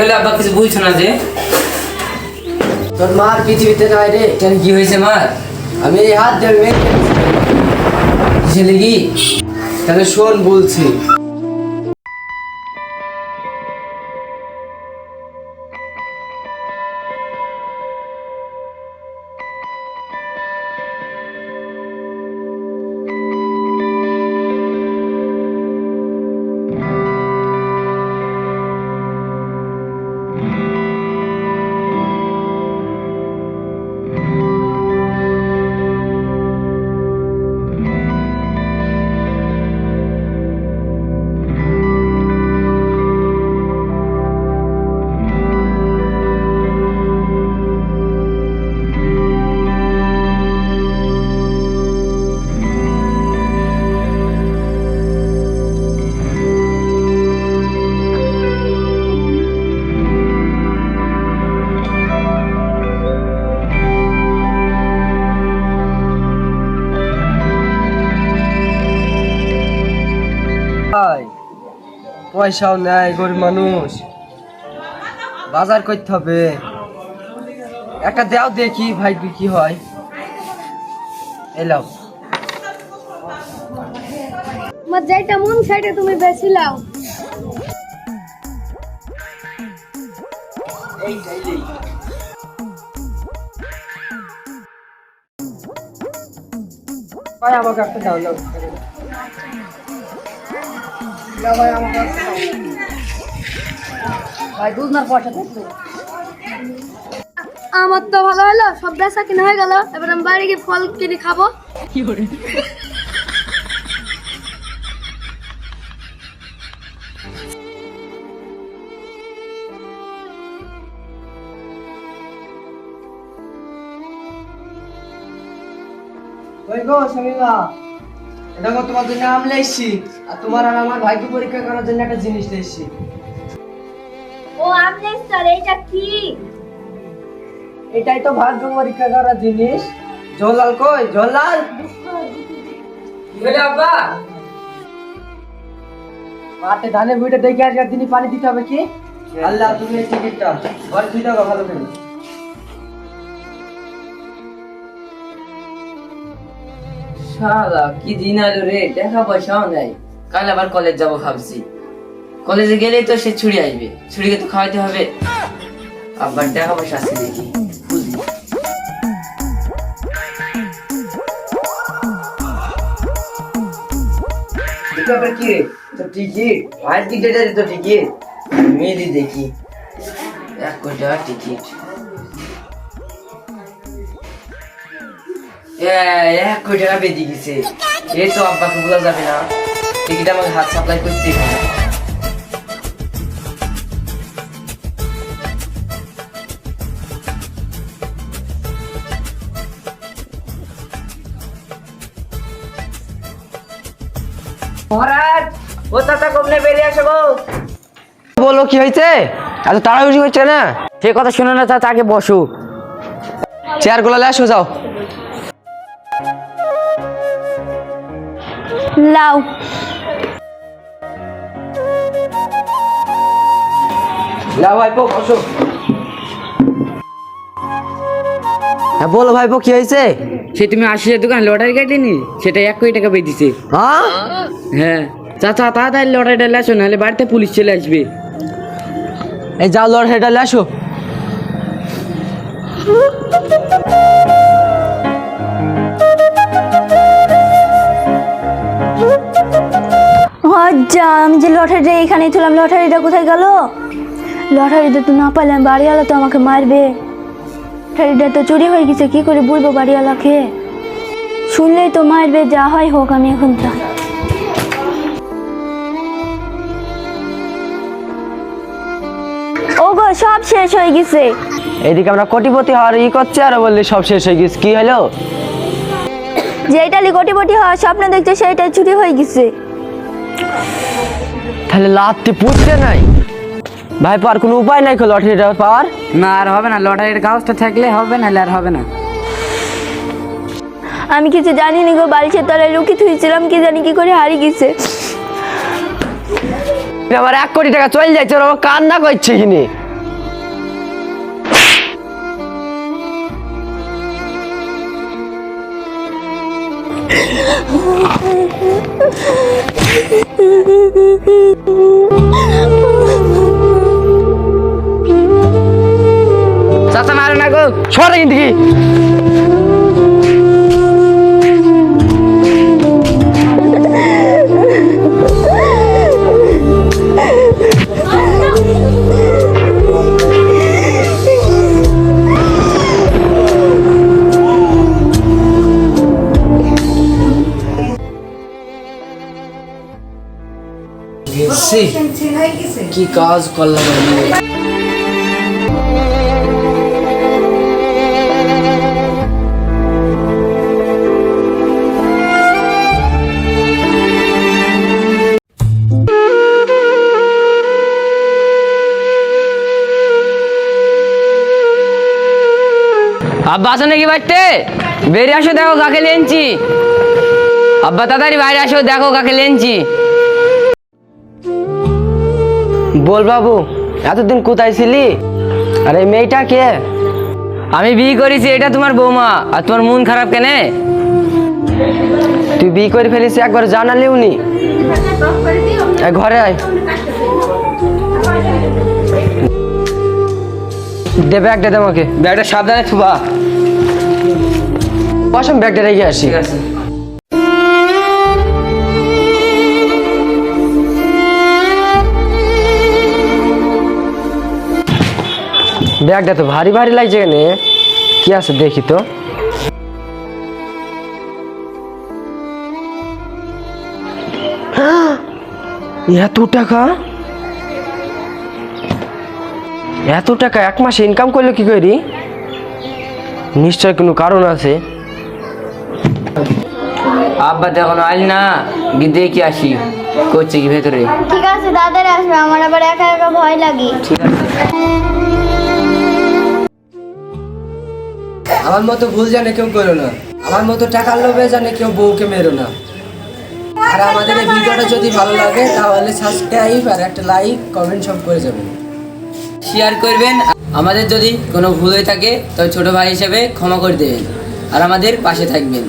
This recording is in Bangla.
হলো আব্বা কিছু বুঝছ না যে? তোর মার পৃথিবীতে নাই রে। কেন কি হয়েছে মার? আমি এই হাত দিয়ে মেরে লেগি? তাহলে শোন বলছি। পয়সাও নাই গরিব মানুষ। বাজার করতে হবে। একটা দেও দেখি ভাই কি হয়। এলাও আমার যেটা মন সেটা তুমি বেশি লাও। আমাকে একটা দাও নাও নাও। আমার তো ভালো হলো, সব বেচা কিনা হয়ে গেল। এবার আমি বাড়ি গিয়ে ফল কিনে খাব। ওই গো শামিমা এটা গো তোমার জন্য আম লেছি আর তোমার আর আমার ভাইকে পরীক্ষা করার জন্য একটা জিনিস লেছি ও স্যার এইটা কি? এটাই তো ভাগ্য পরীক্ষা করার জিনিস। জলাল কই? জলাল কি আব্বা। মাঠে ধানের বইটা দেখে আজকের দিনই পানি দিতে হবে কি? আল্লাহ তুমি এই টিকিটটা ঘরে দাও ভালো করে কি দিন আলো রে টাকা নাই। কাল আবার কলেজ যাব ভাবছি। কলেজে গেলেই তো সে ছুরি আসবে ছুরিকে তো খাওয়াইতে হবে। আব্বার টাকা পয়সা আছে দেখি আবার টিকিট আছে তো টিকিট। মেয়েলি দেখি। এক কোটি টিকিট। এক কোটি টাকা বেঁধে গেছে। এই তো আব্বাকে বলা যাবে না। টিকিট আমাকে হাত সাপ্লাই করতে মহারাজ ও চাচা কমনে বেরিয়ে আসো গো। বলো কি হয়েছে? এত তাড়াহুড়ি হচ্ছে না? সে কথা শুনে না চাচা আগে বসো। চেয়ারগুলো আসো যাও। লাও। লাও ভাইপো বসো। হ্যাঁ বলো ভাইপো কি হয়েছে? সে তুমি আশি দোকান লটারি কাটিনি সেটা এক কোটি টাকা বেঁধেছে। হ্যাঁ? হ্যাঁ। চাচা তাড়াতাড়ি লটারিটা লেসো নাহলে বাড়িতে পুলিশ চলে আসবে। এই যাও লড় হেটা আসো আমি যে লটারিটা এখানেই তুলাম লটারিটা কোথায় গেল? লটারিটা তো না পাইলাম বাড়িওয়ালা তো আমাকে মারবে। লটারিটা তো চুরি হয়ে গেছে কি করে বলব বাড়িওয়ালাকে? শুনলেই তো মারবে যা হয় হোক আমি এখন যাই ওগো সব শেষ হয়ে গেছে। এইদিকে আমরা কোটিপতি হওয়ার ই করছে আর বললি সব শেষ হয়ে গেছে। কি হলো? যেইটালি কোটিপটি হওয়ার স্বপ্ন দেখছে সেইটাই চুরি হয়ে গেছে। তাহলে লাভ তুই পুষতে নাই? ভাই পর কোনো উপায় নাই লটারিটা পাওয়ার? না আর হবে না। লটারির কাগজটা থাকলে হবে না আর হবে না। আমি কিছু জানি না গো বালিশের তলায় লুকিয়ে থুইছিলাম কি জানি কি করে হারিয়ে গেছে। আমার এক কোটি টাকা চলে যাচ্ছে ওরা কান্না করছে কিনে Oh, চাচা মারো না গো সরে কিন্তু কি কি কাজ করলাম আমি? আব্বা আসো নাকি বাড়িতে বেরিয়ে আসো দেখো কাকে লেনছি আব্বা তাড়াতাড়ি বাইরে আসো দেখো কাকে লেনছি বল বাবু এতদিন কোথায় ছিলি? আরে মেয়েটা কে? আমি বিয়ে করেছি এটা তোমার বৌমা আর তোমার মন খারাপ কেনে? তুই বিয়ে করে ফেলিস একবার জানালিও নি এই ঘরে আয়। দে ব্যাগটা দে আমাকে। ব্যাগটা সাবধানে থুবা। বসম ব্যাগটা রেখে আসি। ঠিক আছে। ব্যাগটা তো ভারী ভারী লাগছে কেন। কি আছে দেখি তো। এত টাকা? এত টাকা এক মাসে ইনকাম করল কি করি? নিশ্চয় কোনো কারণ আছে। আব্বা তো এখন আইল না গিয়ে দেখি আসি? করছে কি ভেতরে? ঠিক আছে দাদার আসবে আমার আবার একা একা ভয় লাগে। ঠিক আছে। আমার মতো ভুল জানে কেউ করো না। আমার মতো টাকার লোভে জানে কেউ বউকে মেরো না। আর আমাদের এই ভিডিওটা যদি ভালো লাগে, তাহলে সাবস্ক্রাইব আর একটা লাইক কমেন্ট সব করে যাবেন। শেয়ার করবেন। আমাদের যদি কোনো ভুল হয়ে থাকে তবে ছোটো ভাই হিসেবে ক্ষমা করে দেবেন। আর আমাদের পাশে থাকবেন।